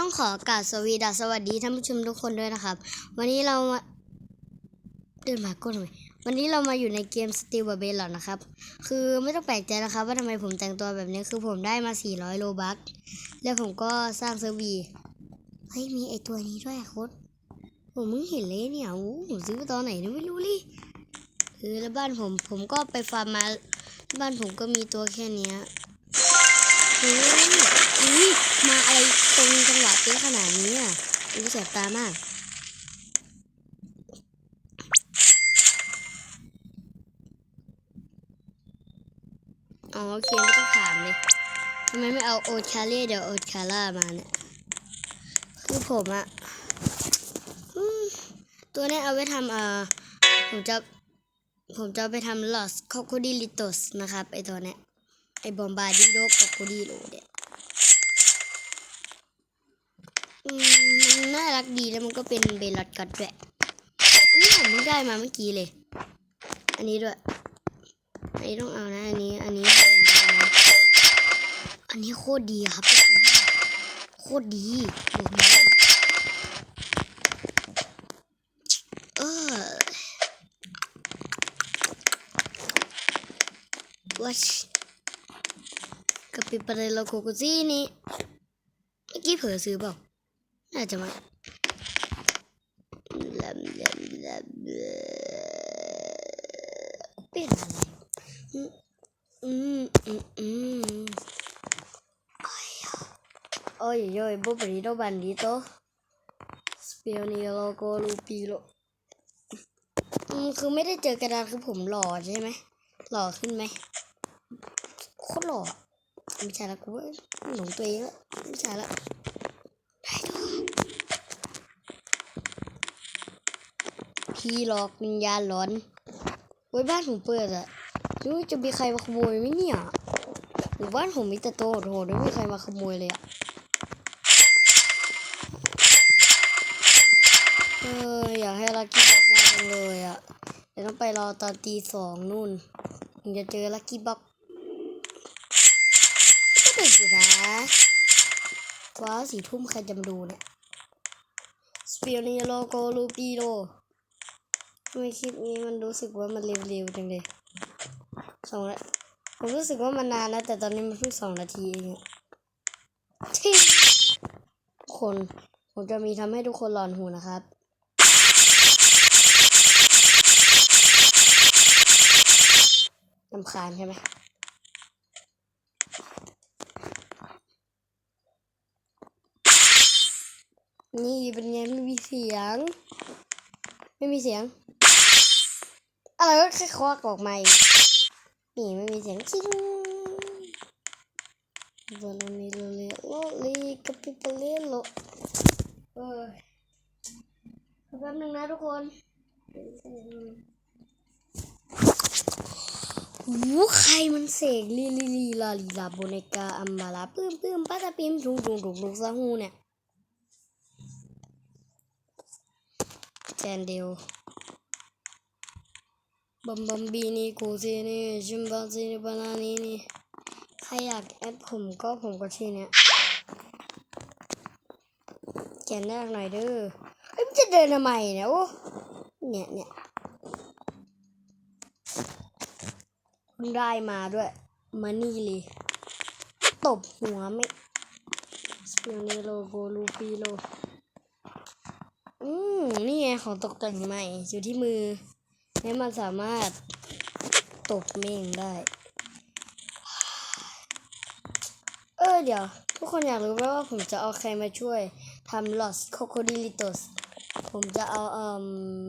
ต้องขอกราบสวีดัสสวัสดีท่านผู้ชมทุกคนด้วยนะครับ วันนี้เรามาเดินมาก้นทำไมวันนี้เรามาอยู่ในเกมสตีลเบลหรอนะครับ คือไม่ต้องแปลกใจนะครับ ว่าทำไมผมแต่งตัวแบบนี้คือผมได้มา 400 โลบัคแล้วผมก็สร้างเซิร์วีเฮ้ยมีไอตัวนี้ด้วยโค้ดผมมึงเห็นเลยเนี่ยโอ้ผมซื้อตอนไหนไม่รู้เลยเออแล้วบ้านผมผมก็ไปฟาร์มมาบ้านผมก็มีตัวแค่เนี้ยเฮ้ยมา ตรงจังหวะเป๊ะขนาดนี้อะอุ้ยแสบตามากอ๋อโอเคไม่ต้องถามเลยทำไมไม่เอาโอชาเล่เดี๋ยวโอชาร่ามาเนี่ย คือผมอะตัวเนี้ยเอาไว้ทำเอ่อผมจะ ผมจะไปทำลอสคอ c ดิลิโตสนะครับ ไอตัวเนี้ยไอบอมบาดิโดคอ c ดิโลเนี่ย อืมมันน่า รักดีแล้วมันก็เป็นเบลลอดกัดด้วยนนี้ผมเพิ่งได้มาเมื่อกี้เลย อันนี้ด้วย อันนี้ต้องเอานะ อันนี้ อันนี้ อันนี้โคตรดีครับโคตรดีบอกเลยเออวัชกาปิปาเรโลโคโกซินี่เมื่อกี้เผลอซื้อเปล่า น่าจะไม่ลำลำลำเป็นอะไรอืมอืมอืมอืมโอ้ยโอ้ยบุบริโดบันดิโตสเปียนิโล โกลูปิโลอืมคือไม่ได้เจอกระดาษคือผมหล่อใช่ไหม หล่อขึ้นไหม โคตรหล่อไม่ใช่ละกูหลงตัวเองละไม่ใช่ละพี่หลอกวิญญาณหลอนไว้บ้านผมเปิดอะ รู้จะมีใครมาขโมยไหมเนี่ยหมู่บ้านผมมีแต่โตโหดไม่มีใครมาขโมยเลยอะเอออยากให้ลักกี้บ็อกมาจังเลยอะเดี๋ยวต้องไปรอตอนตีสองนู่นถึงจะเจอลักกี้บ็อกก็ดึกอยู่นะว้าวสี่ทุ่มใครจะมาดูเนี่ยสเปียร์นิโลโกลูปีโลทำไมคลิปนี้มันรู้สึกว่ามันเร็วๆจังเลย สองนาผมรู้สึกว่ามันนานนะแต่ตอนนี้มันเพิ่งสองนาทีเองที่ทุกคนผมจะมีทำให้ทุกคนหลอนหูนะครับลำคาญใช่ไหมนี่เป็นไงไม่มีเสียง ไม่มีเสียง อะไรก็แค่ควักออกมาอีก นี่ไม่มีเสียงจริงบอลมีโลเลโลลีกับปิปเลโลเออแป๊บนึงนะทุกคนหูใครมันเสกลีลีลีลาลีลาโบเนกาอัมบาลาปื้มปื้มป้าตาปิมทุงทุงทุงทุงซาฮูเนี่ยแจนเดียว บัมบัมบีนี่กูซีนี่ชิมบาซีนี่บานานี่นี่ใครอยากแอดผมก็ผมก็ชื่อเนี้ยแกนแรกหน่อยเด้อเอ้ยมันจะเดินทำไมเนี่ยโอ้เนี่ยเนี่ยเพิ่งได้มาด้วยมานี่เลยตบหัวไม่สเปียเนโลโกลูปีโล อืมนี่ไงของตกแต่งใหม่ อยู่ที่มือ ให้มันสามารถตบเม่งได้ เออเดี๋ยว ทุกคนอยากรู้ไหมว่าผมจะเอาใครมาช่วยทำ Lost Crocodilitos ผมจะเอาเอ่อ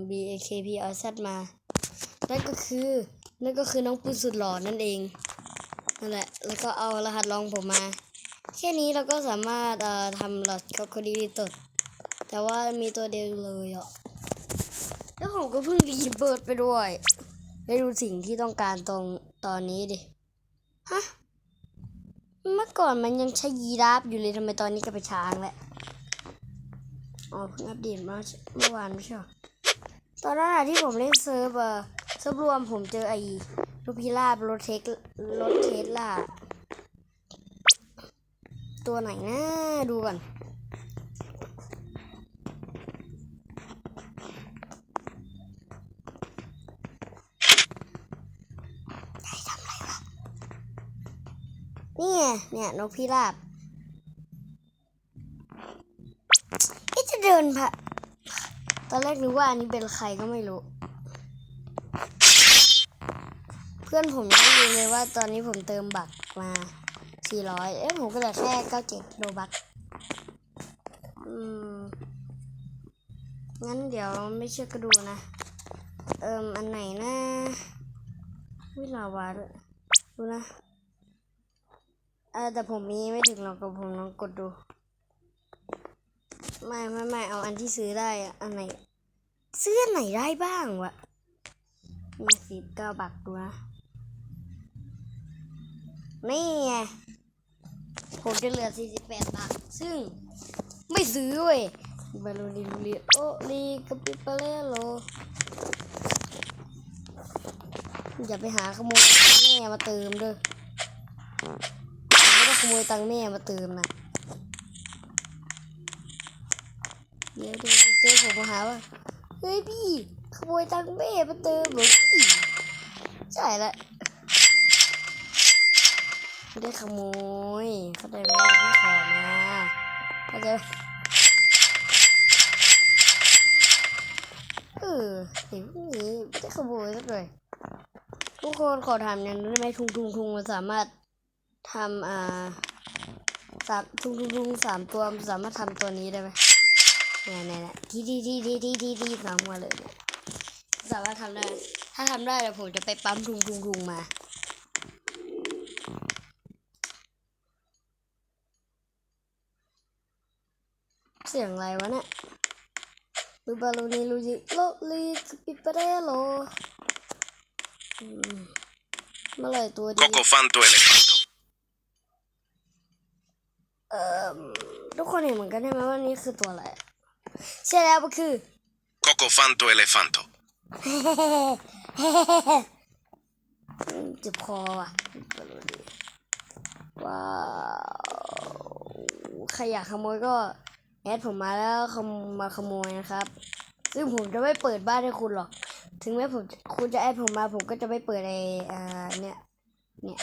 BAKP เอาซมา นั่นก็คือ นั่นก็คือน้องปืนสุดหล่อนั่นเอง นั่นแหละ แล้วก็เอารหัสรองผมมา แค่นี้เราก็สามารถเอ่อทำ Lost Crocodilitos แต่ว่ามีตัวเดียวเลยอะ แล้วผมก็เพิ่งรีเบิร์ดไปด้วยได้ดูสิ่งที่ต้องการตรงตอนนี้ดิ ฮะ เมื่อก่อนมันยังใช้ยีราฟอยู่เลยทำไมตอนนี้ก็ไปช้างแล้วอ๋อเพิ่งอัปเดตมาเมื่อวานไม่ใช่ตอนนั้นที่ผมเล่นเซิร์ฟเออเซิร์ฟรวมผมเจอไอ้ลูพิราบรถเทครถเทสล่าตัวไหนนะดูก่อน นี่ไงเนี่ยนกพิราบเอ๊ะจะเดินผ่าตอนแรกนึกว่าอันนี้เป็นใครก็ไม่รู้ เพื่อนผมไม่รู้เลยว่าตอนนี้ผมเติมบัตรมา 400 เอ๊ะผมก็เหลือแค่ 97โลบัคอืม งั้นเดี๋ยวไม่เชื่อก็ดูนะ เอิมอันไหนนะวิลาวาด้วยดูนะ เออแต่ผมมีไม่ถึงหรอกกับผมลองกดดู ไม่ไม่ไม่เอาอันที่ซื้อได้อะอันไหนซื้ออันไหนได้บ้างวะมีสิบเก้าบาทดูนะนี่ไงผมจะเหลือ48บแปดบาทซึ่งไม่ซื้อเว้ยบาลูนิลูลิโอลีกับปิปาเลโลอย่าไปหาขโมยแม่มาเติมเด้อ ขโมยตังแม่มาเติมนะเดี๋ยวเดี๋ยวเจอผมมาหาว่า เฮ้ยพี่ ขโมยตังแม่มาเติมเหรอพี่ใช่ละไม่ได้ขโมย เข้าใจไหมพี่ขอมาเข้าใจไหมเออเด็กพวกนี้ไม่ได้ขโมยสักหน่อยทุกคนขอถามอย่างนึงได้ไหมทุงทุงทุงมันสามารถ ทำอ่าสามทุงทุงทุงสามตัวสามารถทำตัวนี้ได้ไหมเนี่ยเนี่ยเนี่ยทีทีทีทีทีทีทีสามมาเลยเนี่ยสามารถทำได้ ถ้าทำได้เดี๋ยวผมจะไปปั๊มทุงทุงทุงมาเสียงอะไรวะเนี่ยลูบาลูนีลูจิโลลีปิปเปเรโลเมื่อไรตัวดี Cocofanto elefanto. เอ่อทุกคนเห็นเหมือนกันใช่ไหมว่านี่คือตัวอะไรอะใช่แล้วมันคือ Cocofanto elefanto. อืมเจ็บคอว่ะบาลูนีว้าวใครอยากขโมยก็แอดผมมาแล้วขโมมาขโมยนะครับ ซึ่งผมจะไม่เปิดบ้านให้คุณหรอก ถึงแม้ผมจะคุณจะแอดผมมา ผมก็จะไม่เปิดไอ้อ่าเนี่ยเนี่ย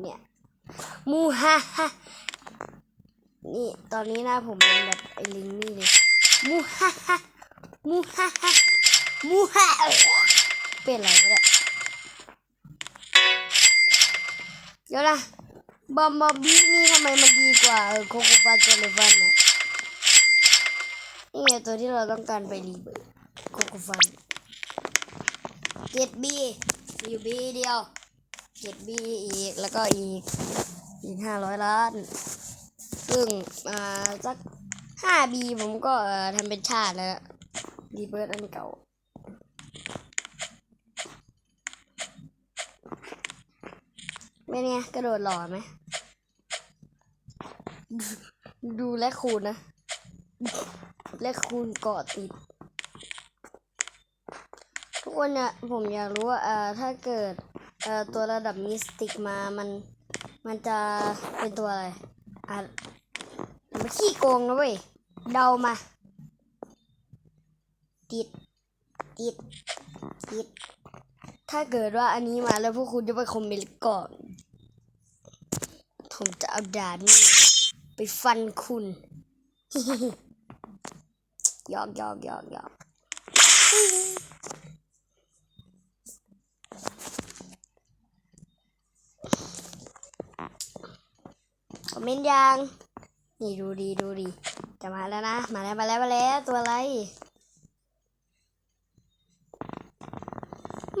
เนี่ยมูฮ่าฮ่า นี่ตอนนี้หน้าผมเป็นแบบไอ้ลิงนี่เลยมูฮ่าฮ่ามูฮ่าฮ่ามูฮ่าเป็นอะไรวะเนี่ยเดี๋ยวนะบอมบอมบี้นี่ทำไมมันดีกว่าเออโคโค่ปาเจเลฟันเนี่ยนี่ไงตัวที่เราต้องการไปรีเบิร์โคโคฟันเจ็ดบีอยู่บีเดียวเจ็ดบีอีกแล้วก็อีกอีกห้าร้อยล้าน ซึ่งอ่าสักห้าบีผมก็ทำเป็นชาติแล้วรีเบิร์ดอันเก่าเป็นไงกระโดดหล่อไหม ดูและคูณนะ และคูณเกาะติด ทุกคนเนี่ยผมอยากรู้ว่าอ่อถ้าเกิดตัวระดับมิสติกมามันมันจะเป็นตัวอะไรอะ ขี้โกงนะเว้ย เดามา ติด ติด ติด ถ้าเกิดว่าอันนี้มาแล้วพวกคุณจะไปคอมเมนต์ก่อน ผมจะเอาดาบนี่ไปฟันคุณหยอกหยอกหยอกหยอกคอมเมนต์ยัง นี่ดูดีดูดีจะมาแล้วนะ มาแล้วมาแล้วมาแล้วตัวอะไร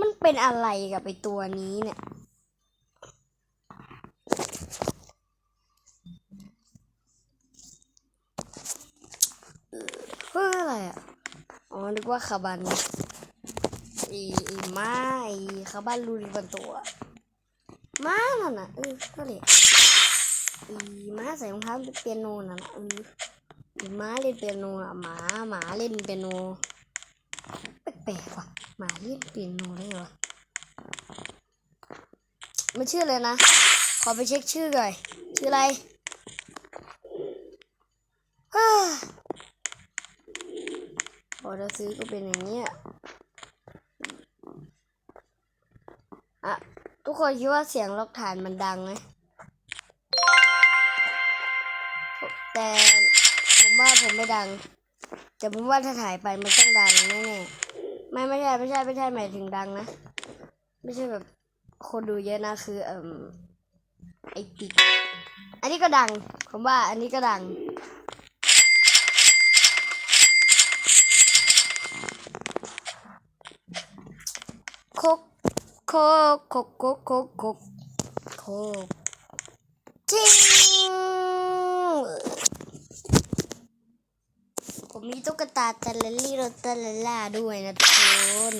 มันเป็นอะไรกับไอตัวนี้เนี่ยเฮ้ยอะไรอะ อ๋อ นึกว่าคาบันอีอีม้าอีคาบันรูริบันตัว มานั่นน่ะเออก็เลย อีม้าใส่รองเท้าเปียโนนั่นน่ะเอออีม้าเล่นเปียโนอะหมาหมาเล่นเปียโนแปลกๆว่ะหมาเล่นเปียโนได้เหรอไม่ชื่อเลยนะ ขอไปเช็คชื่อก่อนชื่ออะไรฮ่าพอจะซื้อก็เป็นอย่างเนี้ยอะ ทุกคนคิดว่าเสียงล็อกฐานมันดังไหม แต่ผมว่าผมไม่ดัง แต่ผมว่าถ้าถ่ายไปมันต้องดังแน่ๆไม่ไม่ใช่ไม่ใช่ไม่ใช่หมายถึงดังนะ ไม่ใช่แบบคนดูเยอะนะคือเอ่มไอติกอันนี้ก็ดัง ผมว่าอันนี้ก็ดังโคกโคกโคกโคกโคกโคกโคกจริงผ มีตุ๊กตาตะลลี่รถตะลล่าด้วยนะทุกคน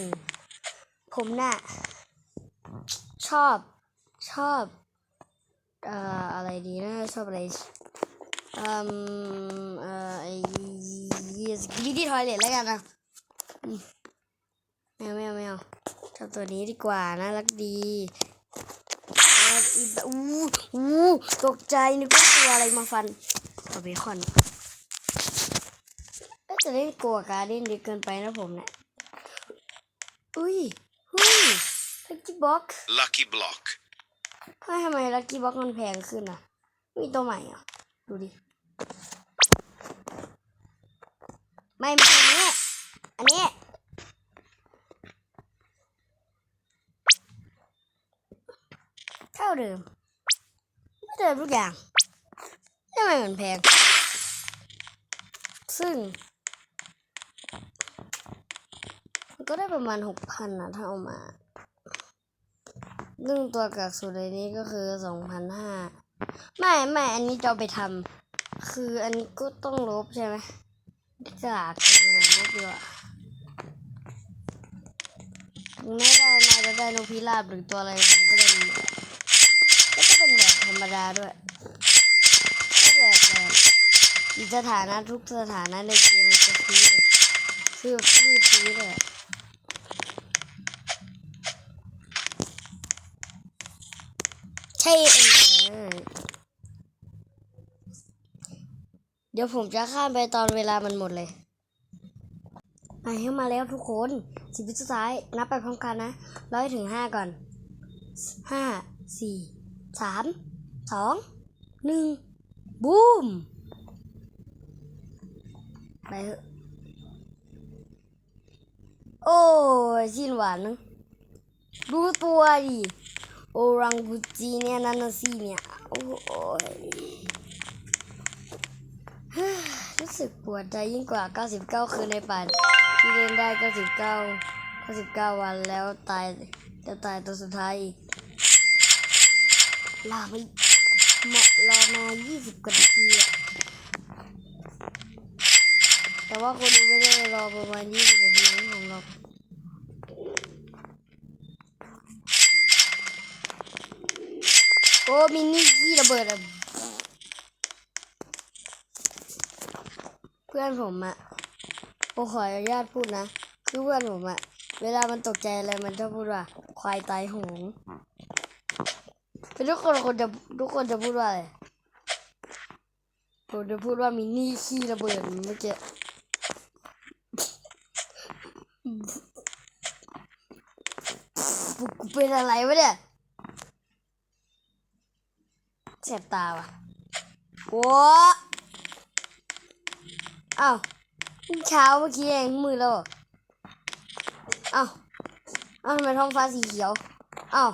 ผมน่ะ ชอบชอบเอ่ออะไรดีนะ ชอบอะไรอืมเอ่อไอ้วิดีทอยเลทแล้วกันนะอืมไม่เอาไม่เอาไม่เอาชอบตัวนี้ดีกว่าน่ารักดีอู้อู้ตกใจนึกว่าตัวอะไรมาฟันเอาเบคอน จะเล่นกลัวการ์เด้นดีเกินไปนะผมเนี่ย อุ้ยอุ้ยลักกี้บ็อกซ์ Lucky Block. ทำไมทำไมลักกี้บ็อกซ์มันแพงขึ้นอะ มีตัวใหม่อะ ดูดิ ไม่ไม่ใช่อันนี้ อันนี้เท่าเดิมไม่เดิมทุกอย่างทำไมมันแพงซึ่ง มัน ก็ได้ประมาณหกพันนะถ้าเอามาซึ่งตัวกักสุดในนี้ก็คือสองพันห้าไม่ไม่อันนี้จะไปทำคืออันนี้ก็ต้องลบใช่ไหมกากอะไรลบดีว่าไม่ได้มาจะได้นกพิราบหรือตัวอะไรผมก็ได้หมดแล้วก็เป็นแบบธรรมดาด้วยแบบแบบอีสถานะทุกสถานะในเกมจะพีเลยคือรีบพีเลยอะ ใช่เองเดี๋ยวผมจะข้ามไปตอนเวลามันหมดเลยมาให้มาแล้วทุกคนสิบวิสุดท้าย นับไปพร้อมกันนะร้อยถึงห้าก่อนห้าสี่สามสองหนึ่งบูมไปเถอะโอ้ยชิ้นหวานนึงดูตัวดิ โอรังกุจีเนี่ยนันนะสิเนี่ยโอ้ยเฮ้ยรู้สึกปวดใจยิ่งกว่า 99 คืนในป่าที่เล่นได้ 99 99 วันแล้วตายจะตายตัวสุดท้ายอีกลาไปมารอมา 20 กว่านาทีแต่ว่าคนดูไม่ได้รอประมาณ 20 นาทีนะผมรอ โอ้มินนี่ขี้ระเบิดอะเพื่อนผมอะผมขออนุญาตพูดนะ คือเพื่อนผมอะเวลามันตกใจอะไรมันชอบพูดว่า ควายตายหงทุกคนคนจะทุกคนจะพูดว่าอะไรผมจะพูดว่ามินนี่ขี้ระเบิดเมื่อกี้กูเป็นอะไรวะเนี่ย เจ็บตาว่ะโว้อ้าวนี่เช้าเมื่อกี้เองมือแล้วเหรออ้าวอ้าวทำไมท้องฟ้าสีเขียวอ้าว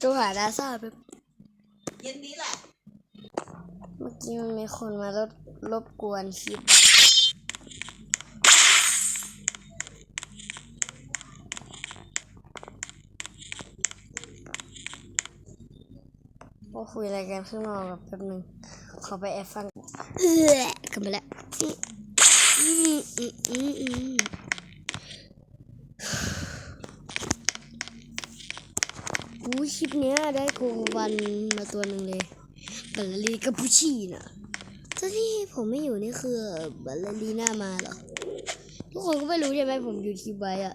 ตัวหาดาซ่าไปบเย็นนี้แหละ เมื่อกี้มันมีคนมารบรบกวนคลิป คุยอะไรกันข้างนอกแบบแป๊บนึงขอไปแอบฟังเออกลับมาแล้วอืมอืมอืมอืมอุ้ยคลิปเนี้ยได้โกวันมาตัวหนึ่งเลยบัลลารีกัปปูชีน่ะตอนที่ผมไม่อยู่นี่คือบัลลารีน่ามาเหรอ ทุกคนก็ไม่รู้ใช่ไหมผมอยู่ทีไว้อะ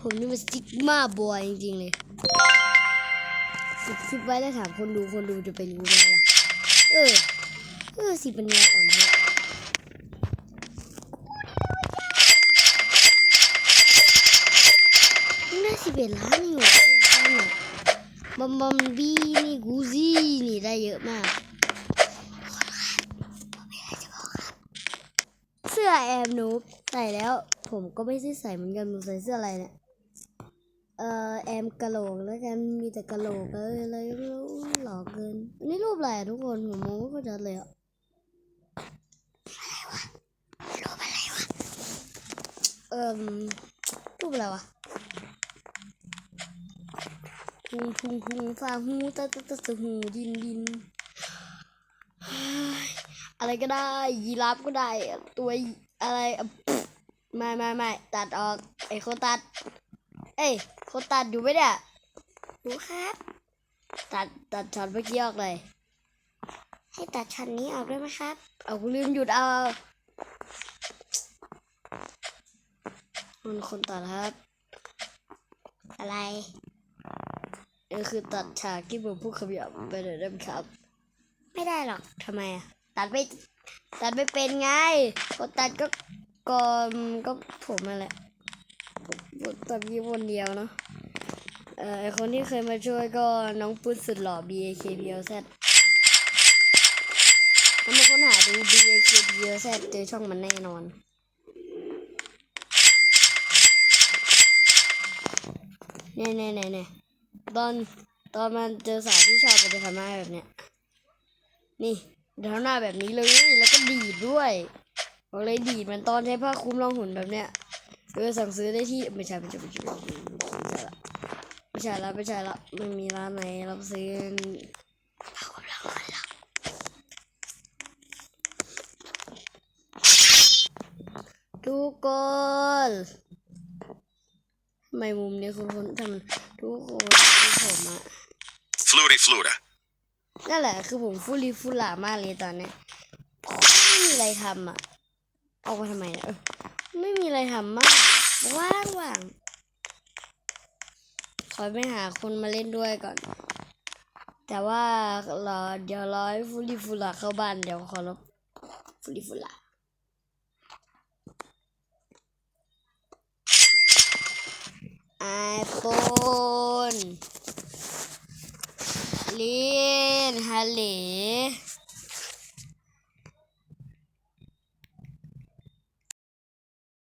ผมนี่มันสติ๊กมาบอยจริงๆเลย คลิปไว้แล้วถามคนดูคนดูจะไปรู้ไหมล่ะ เออ เออสิปัญญาอ่อนเนี่ยน่าสิเอ็ดล้านนี่หว่าบ้านะบอมบอมบี้นี่กูซี่นี่ได้เยอะมากเสื้อแอมนูบใส่แล้ว ผมก็ไม่ได้ใส่เหมือนกันผมใส่เสื้ออะไรเนี่ย เอ่อแอมกระโหลกแล้วกันมีแต่กระโหลกเลยอะไรรู้หลอกเกินนี่รูปอะไรทุกคนผมมองไม่ค่อยชัดเลยอะรูปอะไรวะเอ่มรูปอะไรวะพุงพุงพุงฟ้าหูตาตาตาตาหูดินดินอะไรก็ได้ยีราฟก็ได้ ตัวอะไรไม่ไม่ไม่ตัดออกไอ้คนตัด เอ้ย คนตัดอยู่ไหมเนี่ยรู้ครับตัดตัดช็อตเมื่อกี้ออกเลย ให้ตัดช็อตนี้ออกได้ไหมครับ เอากูลืมหยุดเอามันคนตัดครับ อะไรเออคือตัดฉากที่ผมพูดคำหยาบไปเลยได้ไหมครับ ไม่ได้หรอกทำไมอะตัดไม่ตัดไม่เป็นไงคนตัดก็กอนก็ผมนั่นแหละตอนนี้คนเดียวเนาะ เอ่อไอคนที่เคยมาช่วยก็น้องปุ๊ดสุดหล่อ B A K B L Z ถ้ามาค้นหาดู B A K B L Z เจอช่องมันแน่นอนเน่เน่เน่เน่ตอนตอนมันเจอสาวที่ชอบมันจะทำหน้าแบบเนี้ย นี่เดี๋ยวหน้าแบบนี้เลยแล้วก็ดีดด้วยบอกเลยดีดมันตอนใช้ผ้าคลุมรองหุ่นแบบเนี้ยเออสั่งซื้อได้ที่ไม่ใช่ไม่ใช่ไม่ใช่ไม่ ใช่ละไม่ใช่ละไม่ใช่ละไม่มีร้านไหนรับซื้อทุกคนทำไมมุมนี้คุณคนทำทุกคนคือผมอะ Fluriflura. นั่นแหละคือผมฟุลีฟุลามากเลยตอนเนี้ยไม่มีอะไรทำอะออกมาทำไมเนี่ยเออไม่มีอะไรทำมากว่างว่าง ขอไปหาคนมาเล่นด้วยก่อน แต่ว่ารอเดี๋ยวรอให้ฟุลีฟุลาเข้าบ้านเดี๋ยวขอรับฟุลีฟุลาไอโฟนลินฮัลโหล